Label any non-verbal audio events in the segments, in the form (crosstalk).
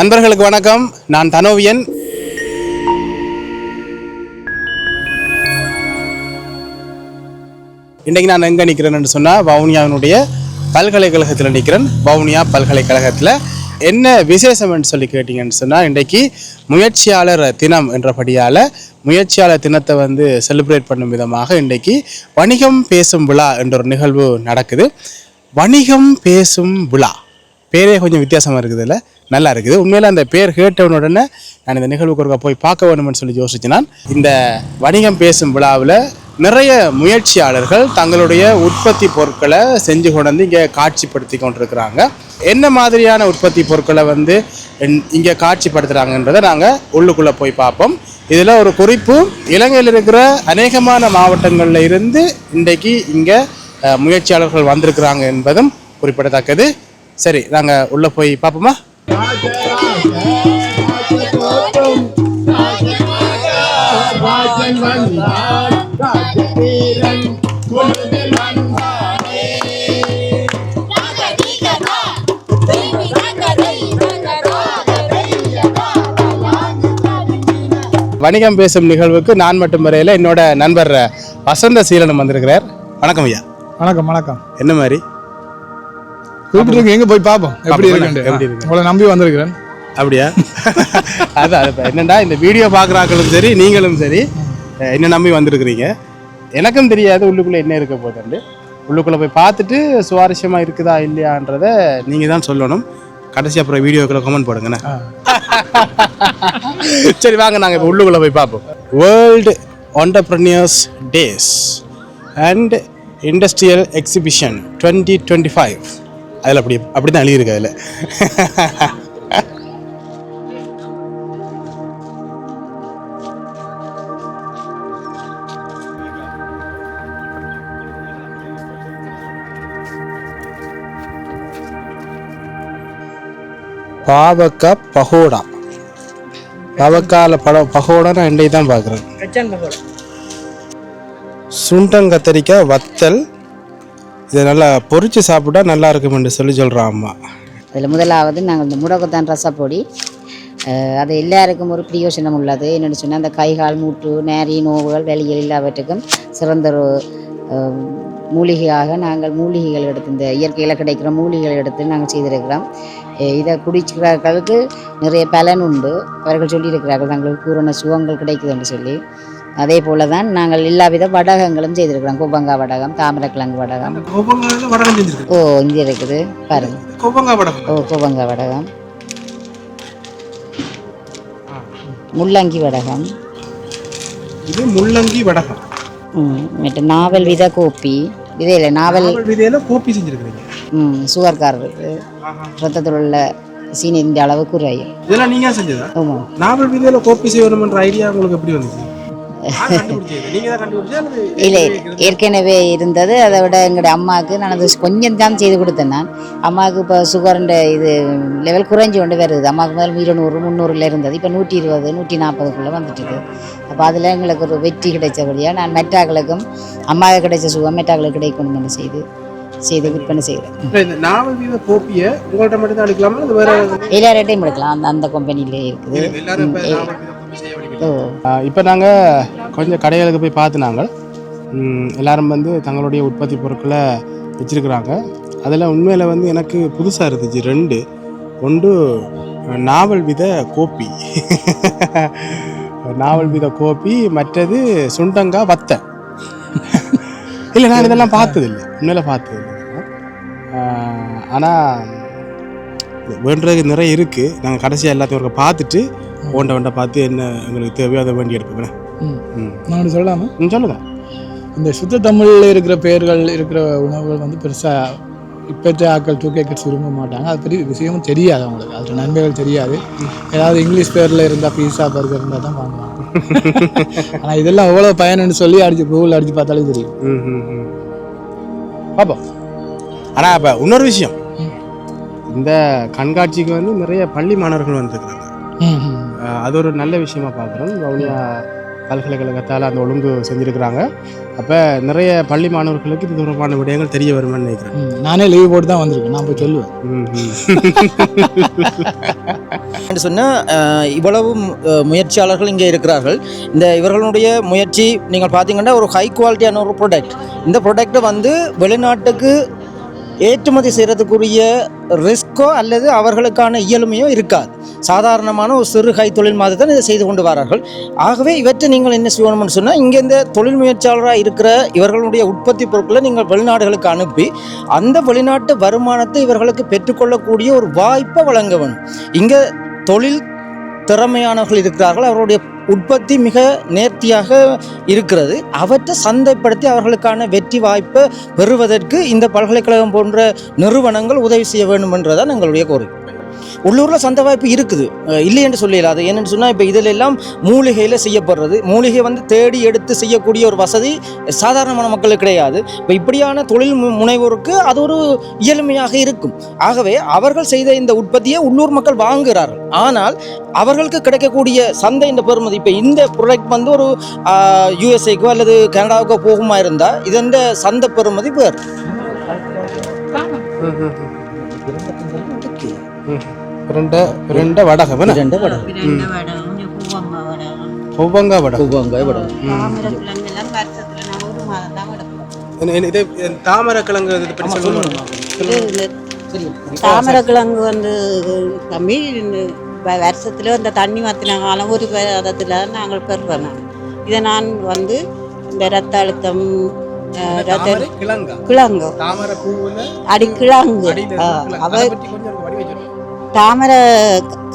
நண்பர்களுக்கு வணக்கம். நான் தனோவியன். இன்றைக்கு நான் எங்கே நிற்கிறேன்னு சொன்னால் வவுனியாவினுடைய பல்கலைக்கழகத்தில் நிற்கிறேன் வவுனியா பல்கலைக்கழகத்தில். என்ன விசேஷம்னு சொல்லி கேட்டிங்கன்னு சொன்னால் இன்றைக்கு முயற்சியாளர் தினம் என்றபடியால் முயற்சியாளர் தினத்தை வந்து செலிப்ரேட் பண்ணும் விதமாக இன்றைக்கு வணிகம் பேசும் விழா என்ற ஒரு நிகழ்வு நடக்குது. வணிகம் பேசும் விழா. பேரே கொஞ்சம் வித்தியாசமாக இருக்குதுல்ல? நல்லா இருக்குது. உண்மையில் அந்த பேர் கேட்டவன உடனே நான் இந்த நிகழ்வுக்கு ஒருக்கா போய் பார்க்க வேணும்னு சொல்லி யோசிச்சு நான் இந்த வணிகம் பேசும் விழாவில் நிறைய முயற்சியாளர்கள் தங்களுடைய உற்பத்தி பொருட்களை செஞ்சு கொண்டு இங்கே காட்சிப்படுத்தி கொண்டிருக்கிறாங்க. என்ன மாதிரியான உற்பத்தி பொருட்களை வந்து இங்கே காட்சிப்படுத்துகிறாங்கன்றதை நாங்கள் உள்ளுக்குள்ளே போய் பார்ப்போம். இதில் ஒரு குறிப்பு இலங்கையில் இருக்கிற அநேகமான மாவட்டங்களில் இருந்து இன்றைக்கு இங்கே முயற்சியாளர்கள் வந்திருக்கிறாங்க என்பதும் குறிப்பிடத்தக்கது. சரி நாங்கள் உள்ளே போய் பார்ப்போமா? வணிகம் பேசும் நிகழ்வுக்கு நான் மட்டும் வரையில் என்னோட நண்பர் வசந்த சீலனும் வந்திருக்கிறார். வணக்கம் ஐயா. வணக்கம் வணக்கம். என்ன மாதிரி? கூப்பிட்டு எங்க போய் பார்ப்போம் எப்படி பார்ப்போம், இருக்கு? எப்படி இருக்கு? உங்களை நம்பி வந்திருக்கிறேன். அப்படியா? (laughs) அதான் என்னடா இந்த வீடியோ பார்க்குறாக்களும் சரி நீங்களும் சரி என்ன நம்பி வந்திருக்கிறீங்க? எனக்கும் தெரியாது உள்ளுக்குள்ளே என்ன இருக்க போகுதுண்டு உள்ளுக்குள்ளே போய் பார்த்துட்டு சுவாரஸ்யமாக இருக்குதா இல்லையான்றதை நீங்கள் தான் சொல்லணும். கடைசி அப்புறம் வீடியோக்குள்ள கமெண்ட் போடுங்கண்ணே. (laughs) சரி வாங்க நாங்கள் இப்போ உள்ளுக்குள்ளே போய் பார்ப்போம். World entrepreneurs days and industrial exhibition twenty twenty five அதில் அப்படி அப்படி தான் எழுதியிருக்கு அதில். பாவக்கா பகோடா. பாவக்கால பட பகோடா நான் இன்றைக்கு தான் பார்க்குறேன் சுண்டம் கத்தரிக்காய் வத்தல் இதை நல்லா பொறிச்சு சாப்பிட்டா நல்லா இருக்கும்னு சொல்லி சொல்கிறான் அம்மா. அதில் முதலாவது நாங்கள் இந்த முடக்கத்தான் ரசப்பொடி. அது எல்லாருக்கும் ஒரு பிரயோஜனம் உள்ளது. என்னென்னு சொன்னால் அந்த கைகால் மூட்டு நேரி நோவுகள் வெளியில் எல்லாவற்றுக்கும் சிறந்த ஒரு மூலிகையாக நாங்கள் மூலிகைகள் எடுத்து இந்த இயற்கையில் கிடைக்கிற மூலிகைகள் எடுத்து நாங்கள் செய்திருக்கிறோம். இதை குடிக்கிறவர்களுக்கு நிறைய பலன் உண்டு. அவர்கள் சொல்லியிருக்கிறார்கள் தங்களுக்கு பூரண சுகங்கள் கிடைக்குதுன்னு சொல்லி. அதே போல தான் நாங்கள் எல்லா வித வடகங்களும் செய்திருக்கிறோம். குப்பங்கா வடகம் தாமரக்கிழங்கு வடகம். ஓ இங்கே இருக்குது. வடகம். ஓ கோபங்க வடகம். முள்ளங்கி வடகம். இது முள்ளங்கி வடகம். மற்ற நாவல் வித கோப்பி. விதையில் நாவல் விதையில கோப்பி செஞ்சிருக்கிறீங்க. ம், சுகர்காரருக்கு ரத்தத்தில் உள்ள சீனின் அளவு குறையும். இதெல்லாம் நீங்க செஞ்சதா? ஆமாம் நாவல் விதையில கோப்பி செய்யணும்ன்ற ஐடியா உங்களுக்கு எப்படி வந்துச்சு? இல்லை ஏற்கனவே இருந்தது. அதை விட எங்களுடைய அம்மாவுக்கு நான் அது கொஞ்சம் தான் செய்து கொடுத்தேன் நான். அம்மாவுக்கு இப்போ சுகருன்ற இது லெவல் குறைஞ்சி கொண்டு வருது. அம்மாவுக்கு முதல் இருநூறு முந்நூறுல இருந்தது. இப்போ நூற்றி இருபது நூற்றி நாற்பதுக்குள்ளே வந்துட்டுது அப்போ அதில் எங்களுக்கு ஒரு வெற்றி கிடைச்சபடியாக நான் மெட்டாக்களுக்கும் அம்மாவுக்கு கிடைச்ச சுகம் மெட்டாக்களுக்கு கிடைக்கணும்னு செய்து செய்து விற்பனை செய்கிறேன் நாவல் வித கோப்பியை உங்கள்கிட்ட மட்டும் தான் எடுக்கலாமா அது வேற எல்லார்ட்டையும் எடுக்கலாம் அந்த அந்த கம்பெனிலே இருக்குது. இப்போ நாங்கள் கொஞ்சம் கடைகளுக்கு போய் பார்த்து நாங்கள் எல்லாரும் வந்து தங்களுடைய உற்பத்தி பொருட்களை வச்சுருக்குறாங்க. அதில் உண்மையில் வந்து எனக்கு புதுசாக இருந்துச்சு ரெண்டு. ஒன்று நாவல் வித கோப்பி. (laughs) நாவல் வித கோப்பி மற்றது சுண்டங்கா வத்தை. (laughs) இல்லை நான் இதெல்லாம் பார்த்ததில்லை. உண்மையில் பார்த்ததில்லை. ஆனால் வேண்டுறதுக்கு நிறைய இருக்குது நாங்கள் கடைசியாக எல்லாத்தையும் ஒருக்கா பார்த்துட்டு ஓண்ட வண்ட பார்த்து என்ன எங்களுக்கு தேவையோ அதை வேண்டி. ம். நான் ஒன்று சொல்லலாமா? ம் சொல்லுங்கள் இந்த சுத்த தமிழில் இருக்கிற பெயர்கள் இருக்கிற உணவுகள் வந்து பெருசாக இப்போத்த ஆட்கள் டூ கிட்ஸ் விரும்ப மாட்டாங்க. அது பெரிய விஷயமும் தெரியாது அவங்களுக்கு. அதில் நன்மைகள் தெரியாது. ஏதாவது இங்கிலீஷ் பேரில் இருந்தால் பீஸா பர்கர் இருந்தால் தான் வாங்குவாங்க. (laughs) ஆனால் இதெல்லாம் எவ்வளோ பயனுன்னு சொல்லி அடிச்சு கூகுள் அடிச்சு பார்த்தாலே தெரியும். பார்ப்போம் ஆனால் இப்போ இன்னொரு விஷயம். இந்த கண்காட்சிக்கு வந்து நிறைய பள்ளி மாணவர்கள் வந்திருக்கிறாங்க. அது ஒரு நல்ல விஷயமா பார்க்குறோம். வவுனியா பல்கலைக்கழகத்தால் அந்த ஒழுங்கு செஞ்சுருக்கிறாங்க. அப்போ நிறைய பள்ளி மாணவர்களுக்கு இது தொடர்பான விடயங்கள் தெரிய வருமான்னு நினைக்கிறேன். நானே லீவ் போட்டு தான் வந்திருக்கேன். நான் போய் சொல்லுவேன். சொன்னால் இவ்வளவு முயற்சியாளர்கள் இங்கே இருக்கிறார்கள். இந்த இவர்களுடைய முயற்சி நீங்கள் பார்த்தீங்கன்னா ஒரு ஹை குவாலிட்டியான ஒரு ப்ராடக்ட் இந்த ப்ராடக்ட்டை வந்து வெளிநாட்டுக்கு ஏற்றுமதி செய்கிறதுக்குரிய ரிஸ்க்கோ அல்லது அவர்களுக்கான இயலுமையோ இருக்காது. சாதாரணமான ஒரு சிறு கை தொழில் மாதிரி தான் இதை செய்து கொண்டு வரார்கள். ஆகவே இவற்றை நீங்கள் என்ன செய்யணும்னு சொன்னால் இங்கே இந்த தொழில் முயற்சியாளராக இருக்கிற இவர்களுடைய உற்பத்தி பொருட்களை நீங்கள் வெளிநாடுகளுக்கு அனுப்பி அந்த வெளிநாட்டு வருமானத்தை இவர்களுக்கு பெற்றுக்கொள்ளக்கூடிய ஒரு வாய்ப்பை வழங்க வேணும். இங்கே தொழில் திறமையானவர்கள் இருக்கிறார்கள். அவருடைய உற்பத்தி மிக நேர்த்தியாக இருக்கிறது. அவற்றை சந்தைப்படுத்தி அவர்களுக்கான வெற்றி வாய்ப்பை பெறுவதற்கு இந்த பல்கலைக்கழகம் போன்ற நிறுவனங்கள் உதவி செய்ய வேண்டும் என்றதான் எங்களுடைய கோரிக்கை. உள்ளூரில் சந்தை வாய்ப்பு இருக்குது. இல்லை என்று சொல்லல அது என்னென்னு சொன்னால் இப்போ இதில் எல்லாம் மூலிகையில் செய்யப்படுறது. மூலிகை வந்து தேடி எடுத்து செய்யக்கூடிய ஒரு வசதி சாதாரணமான மக்களுக்கு கிடையாது. இப்போ இப்படியான தொழில் மு- முனைவோருக்கு அது ஒரு இயலுமையாக இருக்கும். ஆகவே அவர்கள் செய்த இந்த உற்பத்தியை உள்ளூர் மக்கள் வாங்குகிறார்கள். ஆனால் அவர்களுக்கு கிடைக்கக்கூடிய சந்தை இந்த பெறுமதி இப்போ இந்த ப்ராடக்ட் வந்து ஒரு யூஎஸ்ஏக்கோ அல்லது கனடாவுக்கோ போகுமா இருந்தால் இதன் சந்தை பெறுமதி வேறு. ரெண்ட ரெண்ட வடகம் என்ன? இரண்டு வடம் ஒவ்வொங்க வடகம் என்ன- என்ன- இது இது தாமரை கிழங்கு இது பற்றி சொல்லுங்க. தாமரைக்கிழங்கு வந்து தம்பி வ- வருஷத்துல இந்த தண்ணி மாற்றின காலம் ஒரு விதத்தில் நாங்கள் பெறுறோம் இதை நான் வந்து இந்த ரத்த அழுத்தம் கிழங்கா. அடி கிழங்கு. அவ தாமரை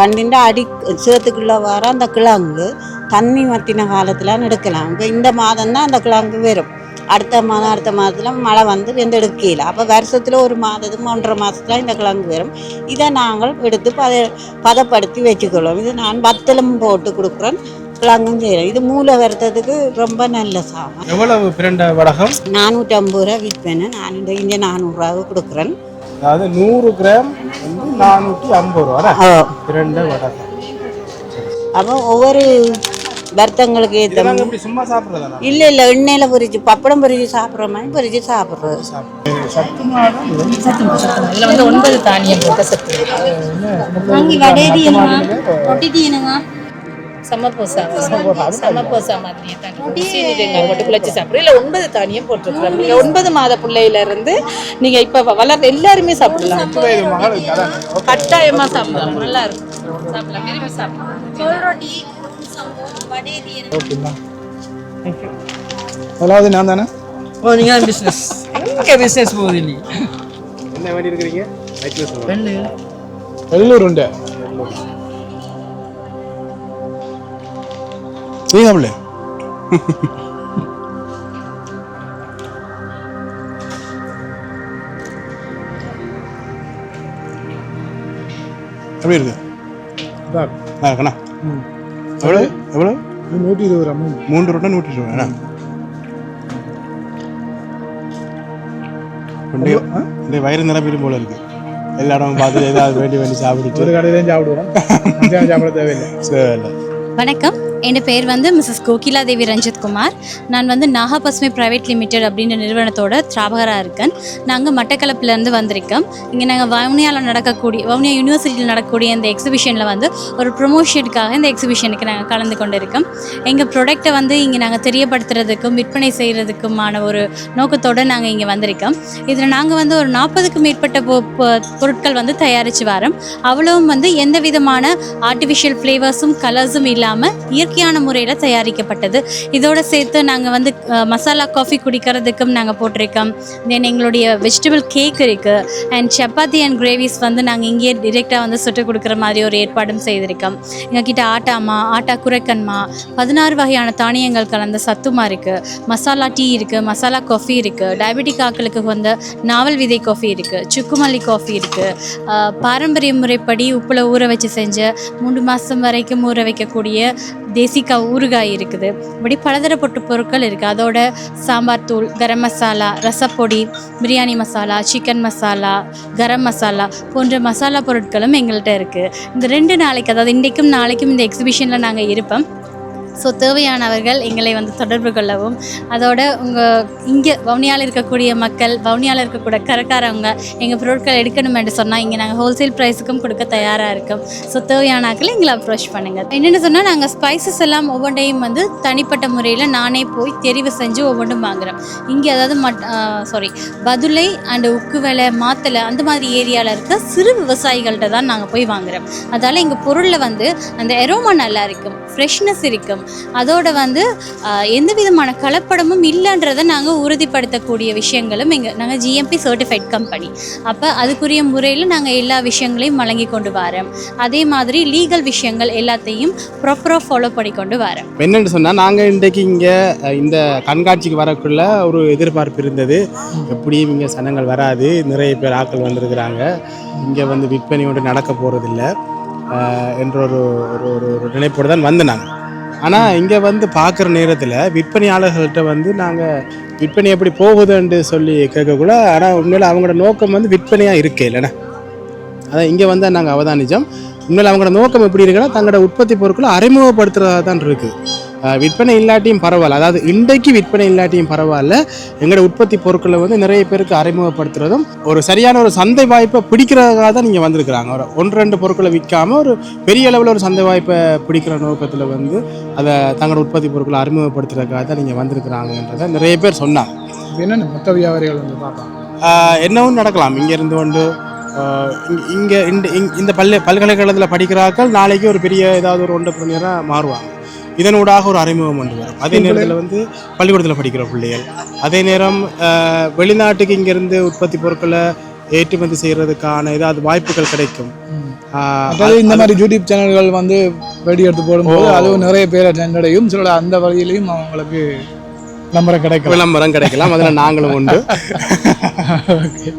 கண்டின்ற அடி சேத்துக்குள்ள வர அந்த கிழங்கு தண்ணி மத்தின காலத்தில் எடுக்கலாம். இப்போ இந்த மாதம் தான் அந்த கிழங்கு வரும் அடுத்த மாதம் அடுத்த மாதத்தில் மழை வந்து வெந்து எடுக்கல அப்போ வருஷத்தில் ஒரு மாதத்துக்கு ஒன்றரை மாதத்துல இந்த கிழங்கு வரும் இதை நாங்கள் எடுத்து பத பதப்படுத்தி வச்சுக்கொள்வோம் இது நான் வத்தலும் போட்டு கொடுக்குறேன். கிழங்கும் செய்கிறேன் இது மூளை வருத்தத்துக்கு ரொம்ப நல்ல சாமான். எவ்வளவு பிரண்ட வடகம்? நானூற்றி ஐம்பது ரூபா விற்பேன். நான் இந்த இங்கே நானூறுரூவா கொடுக்குறேன். அதாவது நூறு கிராம் நானூற்றி ஐம்பது ரூபா வடகம் அப்போ ஒவ்வொரு வருத்தங்களுக்கு ஏற்ற சும்மா சாப்பிட்றதா இல்லை இல்லை எண்ணெயில் பொரிச்சு பப்படம் பொரிச்சு சாப்பிட்ற மாதிரி பொரிச்சு சாப்பிட்றது இதுல வந்து ஒன்பது தானியம் போட்ட சத்து சமப்போசா சமப்போசா மாதிரி தான் சீனி தேங்காய் போட்டு குழச்சி சாப்பிடுறோம். இல்லை ஒன்பது தானியம் போட்டிருக்கிறோம். நீங்க ஒன்பது மாத பிள்ளையில இருந்து நீங்க இப்ப வளர்ற எல்லாருமே சாப்பிடலாம். கட்டாயமா சாப்பிடலாம். நல்லா இருக்கும். சாப்பிடலாம். விரும்பி சாப்பிடலாம். அதாவது நான் தானே? ஓ நீங்கள் பிஸ்னஸ் இங்கே பிஸ்னஸ் போகுது இல்லையா என்ன வேண்டி இருக்கிறீங்க? வெள்ளூர் உண்டு. நீ சாப்பிடல எப்படி இருக்கு. ஆ இருக்கண்ணா ம். எவ்வளோ எவ்வளோ நூற்றி இருபது ரூபா மூணு மூன்று ரூபா நூற்றி இருபது ரூபா இந்த வயிறு நிரம்பிடும் போல இருக்கு. எல்லா இடமும் பார்த்து ஏதாவது வேண்டி வேண்டி சாப்பிட்டுட்டு. ஒரு கடையிலையும் சாப்பிடுவோம். (laughs) சாப்பிட தேவையில்லை. சரி. வணக்கம். என் பேர் வந்து மிஸ்ஸஸ் கோகிலா தேவி ரஞ்சித் குமார். நான் வந்து நாகா பசுமை ப்ரைவேட் லிமிடெட் அப்படின்ற நிறுவனத்தோட திராபகராக இருக்கேன். நாங்கள் மட்டக்களப்புலேருந்து வந்திருக்கோம் இங்கே நாங்கள் வவுனியாவில் நடக்கக்கூடிய வவுனியா யூனிவர்சிட்டியில் நடக்கக்கூடிய இந்த எக்ஸிபிஷனில் வந்து ஒரு ப்ரொமோஷனுக்காக இந்த எக்ஸிபிஷனுக்கு நாங்கள் கலந்து கொண்டு இருக்கோம் எங்கள் ப்ராடக்ட்டை வந்து இங்கே நாங்கள் தெரியப்படுத்துறதுக்கும் விற்பனை செய்கிறதுக்குமான ஒரு நோக்கத்தோடு நாங்கள் இங்கே வந்திருக்கோம். இதில் நாங்கள் வந்து ஒரு நாற்பதுக்கும் மேற்பட்ட பொ- பொ- பொருட்கள் வந்து தயாரித்து வரோம். அவ்வளவும் வந்து எந்த விதமான ஆர்டிஃபிஷியல் ஃப்ளேவர்ஸும் கலர்ஸும் இல்லாமல் இயற்கையான முறையில் தயாரிக்கப்பட்டது. இதோட சேர்த்து நாங்கள் வந்து மசாலா காஃபி குடிக்கிறதுக்கும் நாங்கள் போட்டிருக்கோம். தென் எங்களுடைய வெஜிடபிள் கேக் இருக்குது அண்ட் சப்பாத்தி அண்ட் கிரேவிஸ் வந்து நாங்கள் இங்கேயே டிரெக்டாக வந்து சுட்டு கொடுக்குற மாதிரி ஒரு ஏற்பாடும் செய்திருக்கோம். எங்ககிட்ட ஆட்டாமா ஆட்டா குரக்கன்மா பதினாறு வகையான தானியங்கள் கலந்த சத்துமா இருக்குது மசாலா டீ இருக்குது மசாலா காஃபி இருக்குது டயபெட்டிக் ஆக்களுக்கு வந்து நாவல் விதை காஃபி இருக்குது சுக்குமல்லி காஃபி இருக்குது பாரம்பரிய முறைப்படி உப்பில் ஊற வச்சு செஞ்ச மூன்று மாதம் வரைக்கும் ஊற வைக்கக்கூடிய தேசிக்கா ஊறுகாய் இருக்குது. இப்படி பலதரப்பட்ட பொருட்கள் இருக்குது அதோட சாம்பார் தூள் கரம் மசாலா ரசப்பொடி பிரியாணி மசாலா சிக்கன் மசாலா கரம் மசாலா போன்ற மசாலா பொருட்களும் எங்கள்கிட்ட இருக்குது இந்த ரெண்டு நாளைக்கு அதாவது இன்றைக்கும் நாளைக்கும் இந்த எக்ஸிபிஷனில் நாங்கள் இருப்போம். ஸோ தேவையானவர்கள் எங்களை வந்து தொடர்பு கொள்ளவும். அதோட உங்கள் இங்கே வவுனியாவில் இருக்கக்கூடிய மக்கள் வவுனியாவில் இருக்கக்கூடிய கரக்காரவங்க எங்கள் பொருட்கள் எடுக்கணும் என்று சொன்னால் இங்கே நாங்கள் ஹோல்சேல் ப்ரைஸுக்கும் கொடுக்க தயாராக இருக்கோம். ஸோ தேவையானாக்களை எங்களை அப்ரோச் பண்ணுங்கள் என்னென்னு சொன்னால் நாங்கள் ஸ்பைசஸ் எல்லாம் ஒவ்வொன்றையும் வந்து தனிப்பட்ட முறையில் நானே போய் தெரிவு செஞ்சு ஒவ்வொன்றும் வாங்குறோம். இங்கே அதாவது மட் சாரி பதுளை அண்டு உக்கு வேலை மாத்தலை அந்த மாதிரி ஏரியாவில் இருக்க சிறு விவசாயிகள்கிட்ட தான் நாங்கள் போய் வாங்குறோம். அதால் எங்கள் பொருளில் வந்து அந்த எரோமா நல்லா இருக்கும் ஃப்ரெஷ்னஸ் இருக்கும். அதோடு வந்து எந்த விதமான கலப்படமும் இல்லைன்றதை நாங்கள் உறுதிப்படுத்தக்கூடிய விஷயங்களும் எங்கள் நாங்கள் ஜிஎம்பி சர்டிஃபைட் கம்பெனி அப்போ அதுக்குரிய முறையில் நாங்கள் எல்லா விஷயங்களையும் வழங்கி கொண்டு வரோம். அதே மாதிரி லீகல் விஷயங்கள் எல்லாத்தையும் ப்ராப்பராக ஃபாலோ பண்ணி கொண்டு வரோம். என்னென்னு சொன்னால் நாங்கள் இன்றைக்கு இங்கே இந்த கண்காட்சிக்கு வரக்குள்ள ஒரு எதிர்பார்ப்பு இருந்தது. எப்படியும் இங்கே சனங்கள் வராது நிறைய பேர் ஆட்கள் வந்திருக்கிறாங்க. இங்கே வந்து விற்பனையோடு நடக்க போகிறதில்ல என்ற ஒரு ஒரு ஒரு ஒரு நினைப்போடு தான் வந்து நாங்கள் ஆனால் இங்கே வந்து பார்க்குற நேரத்தில் விற்பனையாளர்கள்ட்ட வந்து நாங்கள் விற்பனை எப்படி போகுதுன்னு சொல்லி கேட்கக்குள்ள ஆனால் உண்மையில் அவங்களோட நோக்கம் வந்து விற்பனையாக இருக்கே இல்லைண்ணா? அதான் இங்கே வந்து நாங்கள் அவதானிச்சோம். உண்மையில் அவங்களோட நோக்கம் எப்படி இருக்குன்னா தங்களோட உற்பத்தி பொருட்களை அறிமுகப்படுத்துறதா தான் இருக்குது விற்பனை இல்லாட்டியும் பரவாயில்ல. அதாவது இன்றைக்கு விற்பனை இல்லாட்டியும் பரவாயில்ல. எங்களோட உற்பத்தி பொருட்களை வந்து நிறைய பேருக்கு அறிமுகப்படுத்துறதும் ஒரு சரியான ஒரு சந்தை வாய்ப்பை பிடிக்கிறதுக்காக தான் நீங்கள் வந்திருக்கிறாங்க. ஒரு ஒன்று ரெண்டு பொருட்களை விற்காம ஒரு பெரிய அளவில் ஒரு சந்தை வாய்ப்பை பிடிக்கிற நோக்கத்தில் வந்து அதை தங்களோட உற்பத்தி பொருட்களை அறிமுகப்படுத்துறதுக்காக தான் நீங்கள் வந்திருக்கிறாங்கன்றதை நிறைய பேர் சொன்னாங்க. என்னென்ன மொத்த வியாபாரிகள் வந்து பார்ப்பாங்க என்னவும் நடக்கலாம். இங்க இருந்து கொண்டு இங்க- இந்த பள்ளி பல்கலைக்கழகத்தில் படிக்கிறார்கள். நாளைக்கு ஒரு பெரிய ஏதாவது ஒரு ஒன்று பிள்ளையராக மாறுவாங்க. இதனூடாக ஒரு அறிமுகம் கொண்டு வரும். அதே நேரத்தில் வந்து பள்ளிக்கூடத்தில் படிக்கிற பிள்ளைகள். அதே நேரம் வெளிநாட்டுக்கு இங்கேருந்து உற்பத்தி பொருட்களை ஏற்றுமதி செய்கிறதுக்கான ஏதாவது வாய்ப்புகள் கிடைக்கும். அதாவது இந்த மாதிரி யூடியூப் சேனல்கள் வந்து வெடி எடுத்து போடும்போது அதுவும் நிறைய பேரை சென்றடையும் சில அந்த வழியிலையும் அவங்களுக்கு நம்பரை கிடைக்கும் விளம்பரம் கிடைக்கலாம். அதில் நாங்களும் உண்டு. (laughs)